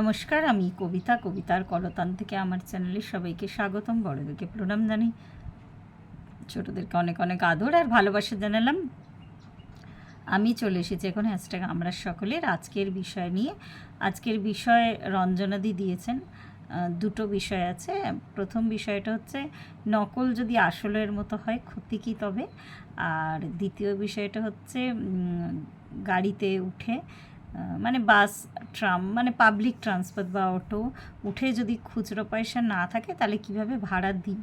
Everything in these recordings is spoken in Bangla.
নমস্কার, আমি কবিতা, কবিতার কলতান থেকে আমার চ্যানেলে সবাইকে স্বাগতম বড়দেরকে প্রণাম জানি ছোটদেরকে অনেক অনেক আদর আর ভালোবাসা জানালাম। আমি চলে এসেছি এখন হ্যাশট্যাগ আমরা সকলের আজকের বিষয় নিয়ে। আজকের বিষয় রঞ্জনাদি দিয়েছেন। দুটো বিষয় আছে। প্রথম বিষয়টা হচ্ছে, নকল যদি আসলের মতো হয়, ক্ষতি কী তবে? আর দ্বিতীয় বিষয়টা হচ্ছে গাড়িতে উঠে মানে বাস ট্রাম মানে পাবলিক ট্রান্সপোর্ট বা অটো উঠে যদি খুচরো পয়সা না থাকে তাহলে কীভাবে ভাড়া দিই?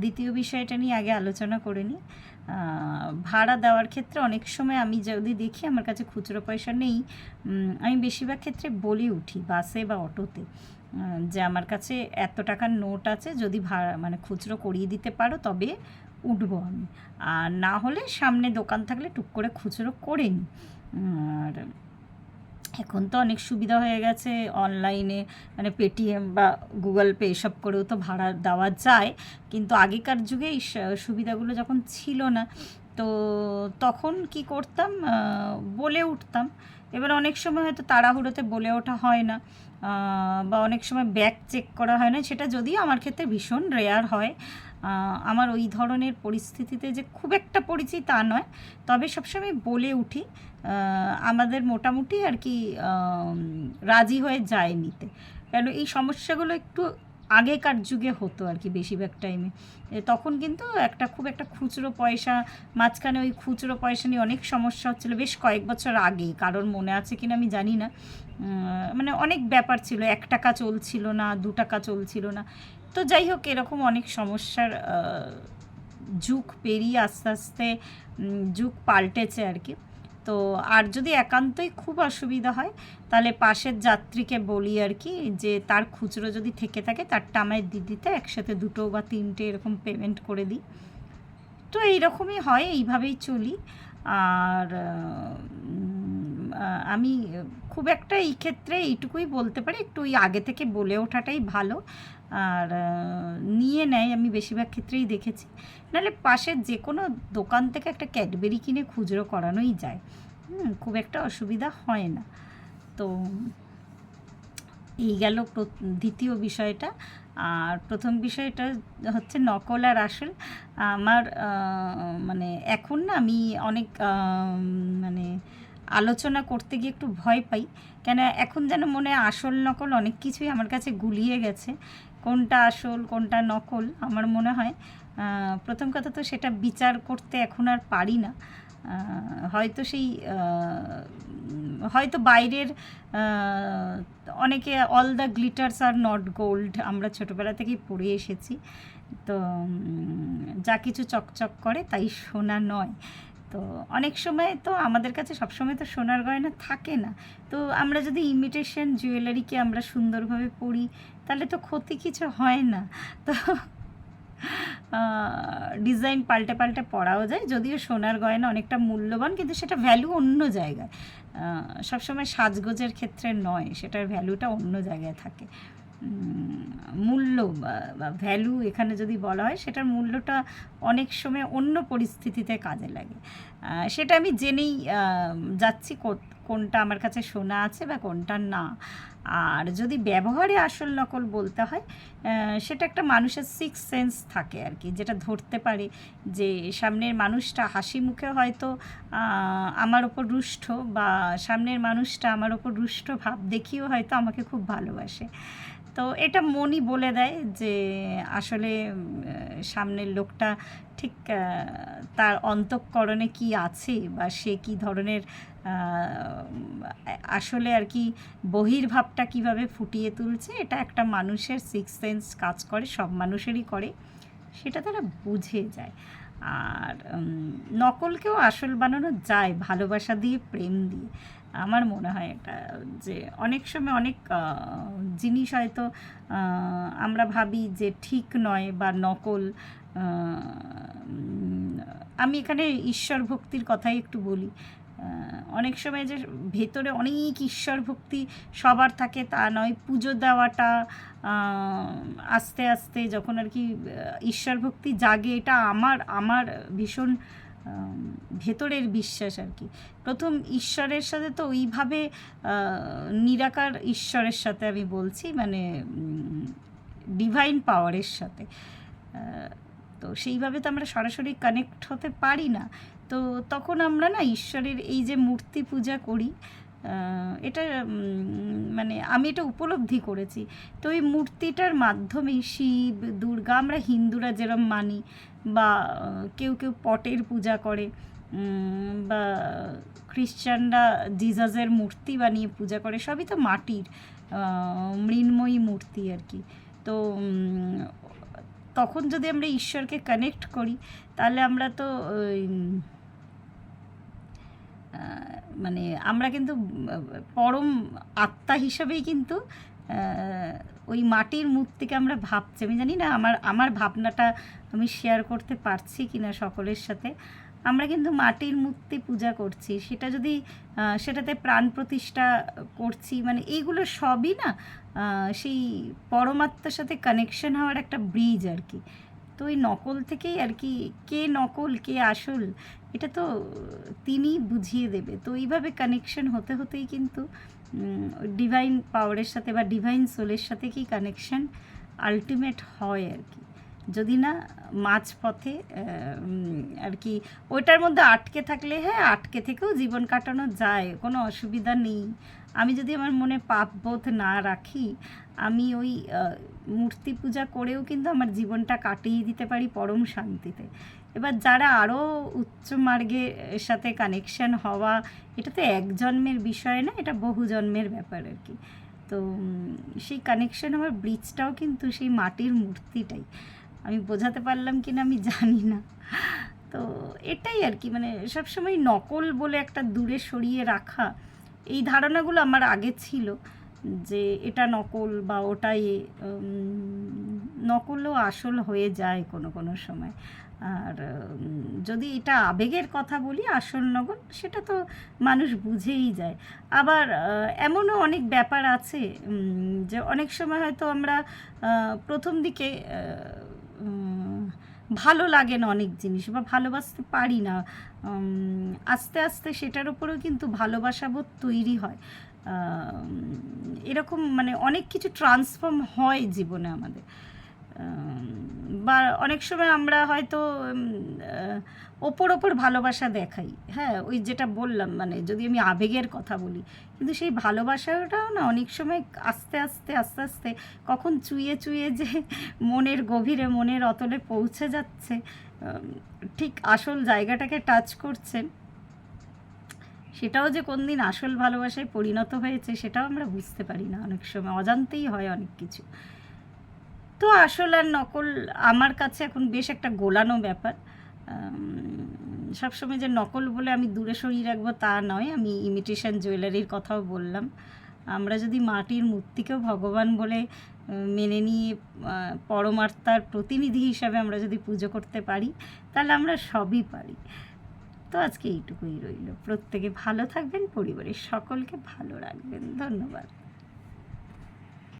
দ্বিতীয় বিষয়টা নিয়ে আগে আলোচনা করে নিই। ভাড়া দেওয়ার ক্ষেত্রে অনেক সময় আমি যদি দেখি আমার কাছে খুচরো পয়সা নেই আমি বেশিরভাগ ক্ষেত্রে বলে উঠি বাসে বা অটোতে যে আমার কাছে এত টাকার নোট আছে যদি ভাড়া মানে খুচরো করিয়ে দিতে পারো তবে উঠবো আমি। আর না হলে সামনে দোকান থাকলে টুক করে খুচরো করে নিই। আর এখন তো অনেক সুবিধা হয়ে গেছে অনলাইনে মানে পেটিএম বা গুগল পে এসব করেও তো ভাড়া দেওয়া যায়। কিন্তু আগেকার যুগে এই সুবিধাগুলো যখন ছিল না, তো তখন কি করতাম? বলে উঠতাম। এবার অনেক সময় হয়তো তাড়াহুড়োতে বলে ওঠা হয় না। বা অনেক সময় ব্যাক চেক করা হয় না, সেটা যদিও আমার ক্ষেত্রে ভীষণ রেয়ার হয়। আমার ওই ধরনের পরিস্থিতিতে যে খুব একটা পরিচিত তা নয়, তবে সবসময় বলে উঠি আমাদের মোটামুটি আর কি রাজি হয়ে যায় নিতে। কেন এই সমস্যাগুলো একটু আগেকার যুগে হতো আর কি বেশিরভাগ টাইমে তখন কিন্তু একটা খুব একটা খুচরো পয়সা, মাঝখানে ওই খুচরো পয়সা নিয়ে অনেক সমস্যা হচ্ছিল বেশ কয়েক বছর আগে কারোর মনে আছে কিনা আমি জানি না। মানে অনেক ব্যাপার ছিল, এক টাকা চলছিল না, দু টাকা চলছিল না। তো যাই হোক, এরকম অনেক সমস্যার যুগ পেরিয়ে আস্তে আস্তে যুগ পাল্টেছে আর কি। তো আর যদি একান্তই খুব অসুবিধা হয়, তাহলে পাশের যাত্রীকে বলি আর কি যে তার খুচরো যদি থেকে থাকে, তারটা আমায় দিয়ে দিতে একসাথে দুটো বা তিনটে এরকম পেমেন্ট করে দিই। তো এইরকমই হয়, এইভাবেই চলি। আর আমি খুব একটা এই ক্ষেত্রে এইটুকুই বলতে পারি, একটু ওই আগে থেকে বলে ওঠাটাই ভালো। আর নিয়ে নেয়। আমি বেশিরভাগ ক্ষেত্রেই দেখেছি। নাহলে পাশের যে কোনো দোকান থেকে একটা ক্যাডবেরি কিনে খুচরো করানোই যায়। হুম, খুব একটা অসুবিধা হয় না। তো এই গেল দ্বিতীয় বিষয়টা। আর প্রথম বিষয়টা হচ্ছে নকল আর আসল। আমার মানে এখন না আমি অনেক মানে আলোচনা করতে গিয়ে একটু ভয় পাই। কেন এখন যেন মনে আসল নকল অনেক কিছুই আমার কাছে গুলিয়ে গেছে। কোনটা আসল, কোনটা নকল, আমার মনে হয় প্রথম কথা তো সেটা বিচার করতে এখন আর পারি না। হয়তো সেই হয়তো বাইরের অনেকে all the glitters are not gold আমরা ছোটোবেলা থেকেই পড়ে এসেছি। তো যা কিছু চকচক করে তাই সোনা নয়। তো অনেক সময় তো আমাদের কাছে সবসময় তো সোনার গয়না থাকে না। তো আমরা যদি ইমিটেশন জুয়েলারিকে আমরা সুন্দরভাবে পরি, তাহলে তো ক্ষতি কিছু হয় না। তো ডিজাইন পাল্টে পাল্টে পরাও যায়। যদিও সোনার গয়না অনেকটা মূল্যবান, কিন্তু সেটা ভ্যালু অন্য জায়গায়। সবসময় সাজগোজের ক্ষেত্রে নয়, সেটার ভ্যালুটা অন্য জায়গায় থাকে। মূল্য বা ভ্যালু এখানে যদি বলা হয়, সেটার মূল্যটা অনেক সময় অন্য পরিস্থিতিতে কাজে লাগে। সেটা আমি জেনেই যাচ্ছি কোনটা আমার কাছে শোনা আছে বা কোনটা না। আর যদি ব্যবহারে আসল নকল বলতে হয় সেটা একটা মানুষের সিক্স সেন্স থাকে আর কি, যেটা ধরতে পারে যে সামনের মানুষটা হাসি মুখে হয়তো আমার ওপর রুষ্ট বা সামনের মানুষটা আমার ওপর রুষ্ট ভাব দেখিয়েও হয়তো আমাকে খুব ভালোবাসে। তো এটা মনই বলে দেয় যে আসলে সামনের লোকটা ঠিক তার অন্তঃকরণে কি আছে বা সে কি ধরনের আসলে আর কি বহির্ভাবটা কীভাবে ফুটিয়ে তুলছে, এটা একটা মানুষের সিক্স সেন্স কাজ করে, সব মানুষেরই করে, সেটা তারা বুঝে যায়। আর নকলকেও আসল বানানো যায় ভালোবাসা দিয়ে, প্রেম দিয়ে। আমার মনে হয় এটা যে অনেক সময় অনেক জিনিস হয়তো আমরা ভাবি যে ঠিক নয় বা নকল আমি এখানে ঈশ্বর ভক্তির কথাই একটু বলি। অনেক সময় যে ভেতরে অনেক ঈশ্বর ভক্তি সবার থাকে তা নয়, পুজো দেওয়াটা আস্তে আস্তে যখন আর কি ঈশ্বর ভক্তি জাগে, এটা আমার আমার ভীষণ ভেতরের বিশ্বাস আর কি। প্রথম ঈশ্বরের সাথে তো ওইভাবে নিরাকার ঈশ্বরের সাথে আমি বলছি মানে ডিভাইন পাওয়ারের সাথে। তো সেইভাবে তো আমরা সরাসরি কানেক্ট হতে পারি না। তো তখন আমরা না ঈশ্বরের এই যে মূর্তি পূজা করি এটা মানে আমি এটা উপলব্ধি করেছি। তো এই মূর্তিটার মাধ্যমেই শিব, দুর্গা, আমরা হিন্দুরা যেরম মানি বা কেউ কেউ পটের পূজা করে বা খ্রিশ্চানরা জিজাসের মূর্তি বানিয়ে পূজা করে, সবই তো মাটির মৃন্ময়ী মূর্তি আর কি। তো তখন যদি আমরা ঈশ্বরকে কানেক্ট করি, তাহলে আমরা তো মানে আমরা কিন্তু, পরম আত্মা হিসাবেই কিন্তু ওই মাটির মূর্তিকে আমরা ভাবছি। আমি জানি না, আমার আমার ভাবনাটা আমি শেয়ার করতে পারছি কি না সকলের সাথে। আমরা কিন্তু মাটির মূর্তি পূজা করছি, সেটা যদি সেটাতে প্রাণ প্রতিষ্ঠা করছি মানে এইগুলো সবই না সেই পরমাত্মার সাথে কানেকশন হওয়ার একটা ব্রিজ আর কি। তো ওই নকল থেকেই আর কি, কে নকল, কে আসল, এটা তো তিনি বুঝিয়ে দেবে। তো এইভাবে কানেকশন হতে হতেই কিন্তু ডিভাইন পাওয়ারের সাথে বা ডিভাইন সোলের সাথে কি কানেকশন আলটিমেট হয় আর কি। যদি না মাঝপথে আর কি, ওইটার মধ্যে আটকে থাকলে হ্যাঁ আটকে থেকেও জীবন কাটানো যায়, কোনো অসুবিধা নেই। আমি যদি আমার মনে পাপবোধ না রাখি, আমি ওই মূর্তি পূজা করেও কিন্তু আমার জীবনটা কাটিয়ে দিতে পারি পরম শান্তিতে। এবার যারা আরও উচ্চ মার্গের সাথে কানেকশন হওয়া, এটা তো এক জন্মের বিষয় না, এটা বহু জন্মের ব্যাপার আর কি। তো সেই কানেকশন হওয়ার ব্রিজটাও কিন্তু সেই মাটির মূর্তিটাই। আমি বোঝাতে পারলাম কি না আমি জানি না। তো এটাই আর কি মানে সবসময় নকল বলে একটা দূরে সরিয়ে রাখা, এই ধারণাগুলো আমার আগে ছিল যে এটা নকল বা ওটাই নকলও আসল হয়ে যায় কোনো কোনো সময়। আর যদি এটা আবেগের কথা বলি, আসল নকল, সেটা তো মানুষ বুঝেই যায়। আবার এমনও অনেক ব্যাপার আছে যে অনেক সময় হয়তো আমরা প্রথম দিকে ভালো লাগে না অনেক জিনিস বা ভালোবাসতে পারি না। আস্তে আস্তে সেটার উপরেও কিন্তু ভালোবাসাবোধ তৈরি হয়। এরকম মানে অনেক কিছু ট্রান্সফর্ম হয় জীবনে আমাদের। আম, বা অনেক সময় আমরা হয়তো ওপর ওপর ভালোবাসা দেখাই। হ্যাঁ ওই যেটা বললাম মানে যদি আমি আবেগের কথা বলি, কিন্তু সেই ভালোবাসাটাও না অনেক সময় আস্তে আস্তে আস্তে আস্তে কখন চুইয়ে চুইয়ে যে মনের গভীরে, মনের অতলে পৌঁছে যাচ্ছে ঠিক আসল জায়গাটাকে টাচ করছে, সেটাও যে কোন দিন আসল ভালোবাসায় পরিণত হয়েছে, সেটাও আমরা বুঝতে পারি না অনেক সময়। অজান্তেই হয় অনেক কিছু। তো আসল আর নকল আমার কাছে এখন বেশ একটা গোলানো ব্যাপার। সবসময় যে নকল বলে আমি দূরে সরিয়ে রাখব তা নয়, আমি ইমিটেশন জুয়েলারির কথাও বললাম। আমরা যদি মাটির মূর্তিকেও ভগবান বলে মেনে নিয়ে পরমাত্মার প্রতিনিধি হিসাবে আমরা যদি পুজো করতে পারি, তাহলে আমরা সবই পারি। তো আজকে এইটুকুই রইল। প্রত্যেকে ভালো থাকবেন, পরিবারের সকলকে ভালো রাখবেন। ধন্যবাদ।